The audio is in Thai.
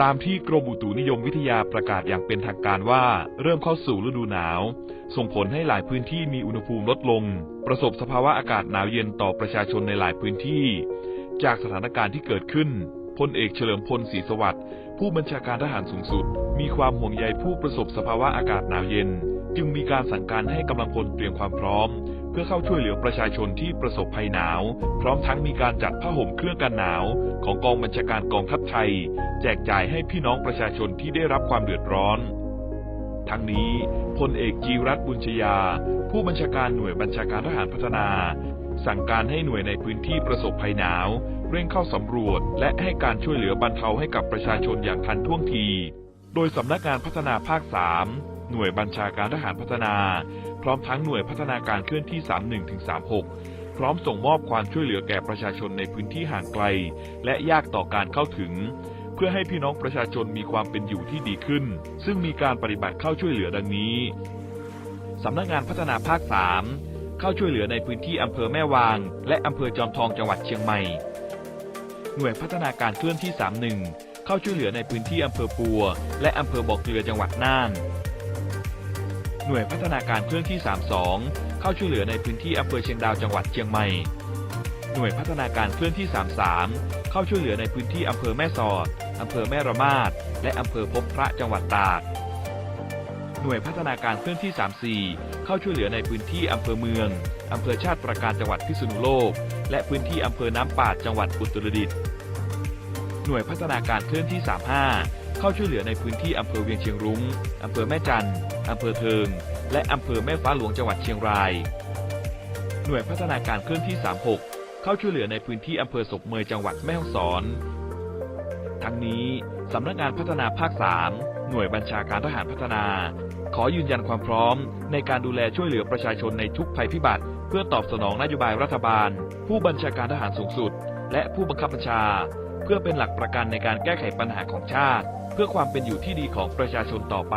ตามที่กรมอุตุนิยมวิทยาประกาศอย่างเป็นทางการว่า เริ่มเข้าสู่ฤดูหนาว ส่งผลให้หลายพื้นที่มีอุณหภูมิลดลง ประสบสภาวะอากาศหนาวเย็นต่อประชาชนในหลายพื้นที่ จากสถานการณ์ที่เกิดขึ้นพลเอกเฉลิมพลศรีสวัสดิ์ผู้บัญชาการทหารสูงสุด มีความห่วงใยผู้ประสบสภาวะอากาศหนาวเย็น จึงมีการสั่งการให้กำลังพลเตรียมความพร้อม เพื่อเข้าช่วยเหลือประชาชนที่ประสบภัยหนาว พร้อมทั้งมีการจัดผ้าห่มเครื่องกันหนาว ของกองบัญชาการกองทัพไทย แจกจ่ายให้พี่น้องประชาชนที่ได้รับความเดือดร้อนทั้งนี้พลเอกจีรัตน์บุญชยา ผู้บัญชาการหน่วยบัญชาการทหารพัฒนา สั่งการให้หน่วยในพื้นที่ประสบภัยหนาว เร่งเข้าสำรวจ และให้การช่วยเหลือบรรเทาให้กับประชาชนอย่างทันท่วงที โดยสำนักงานพัฒนาภาค 3 หน่วยบัญชาการทหารพัฒนา พร้อมทั้งหน่วยพัฒนาการเคลื่อนที่ 31ถึง36 พร้อมส่งมอบความช่วยเหลือแก่ประชาชนในพื้นที่ห่างไกล และยากต่อการเข้าถึง เพื่อให้พี่น้องประชาชนมีความเป็นอยู่ที่ดีขึ้น ซึ่งมีการปฏิบัติเข้าช่วยเหลือดังนี้สำนักงานพัฒนาภาค 3 เข้าช่วยเหลือในพื้นที่อำเภอแม่วาง และอำเภอจอมทองจังหวัดเชียงใหม่ หน่วยพัฒนาการเคลื่อนที่ 31 เข้าช่วยเหลือในพื้นที่อำเภอปัว และอำเภอบ่อเกลือจังหวัดน่าน หน่วยพัฒนาการเคลื่อนที่ 32 เข้าช่วยเหลือในพื้นที่อำเภอเชียงดาวจังหวัดเชียงใหม่ หน่วยพัฒนาการเคลื่อนที่ 33 เข้าช่วยเหลือในพื้นที่อำเภอแม่สอดอำเภอแม่ระมาดและอำเภอพบพระจังหวัดตาก หน่วยพัฒนาการเคลื่อนที่ 34 เข้าช่วยเหลือในพื้นที่อำเภอเมืองอำเภอชาติปราการจังหวัดพิษณุโลก และพื้นที่อำเภอน้ำปาดจังหวัดอุตรดิตถ์หน่วยพัฒนาการเคลื่อนที่ 35 เข้าช่วยเหลือในพื้นที่อำเภอเวียงเชียงรุง้งอำเภอแม่จันทร์อำเภอเทิง และอำเภอแม่ฟ้าหลวงจังหวัดเชียงราย หน่วยพัฒนาการเคลื่อนที่ 36 เข้าช่วยเหลือในพื้นที่อำเภอศกเมยจังหวัดแม่ฮ่องสอน ทั้งนี้สำนักงานพัฒนาภาค 3 หน่วยบัญชาการทหารพัฒนา ขอยืนยันความพร้อม ในการดูแลช่วยเหลือประชาชนในทุกภัยพิบัติ เพื่อตอบสนองนโยบายรัฐบาล ผู้บัญชาการทหารสูงสุด และผู้บังคับบัญชา เพื่อเป็นหลักประกันในการแก้ไขปัญหาของชาติ เพื่อความเป็นอยู่ที่ดีของประชาชนต่อไป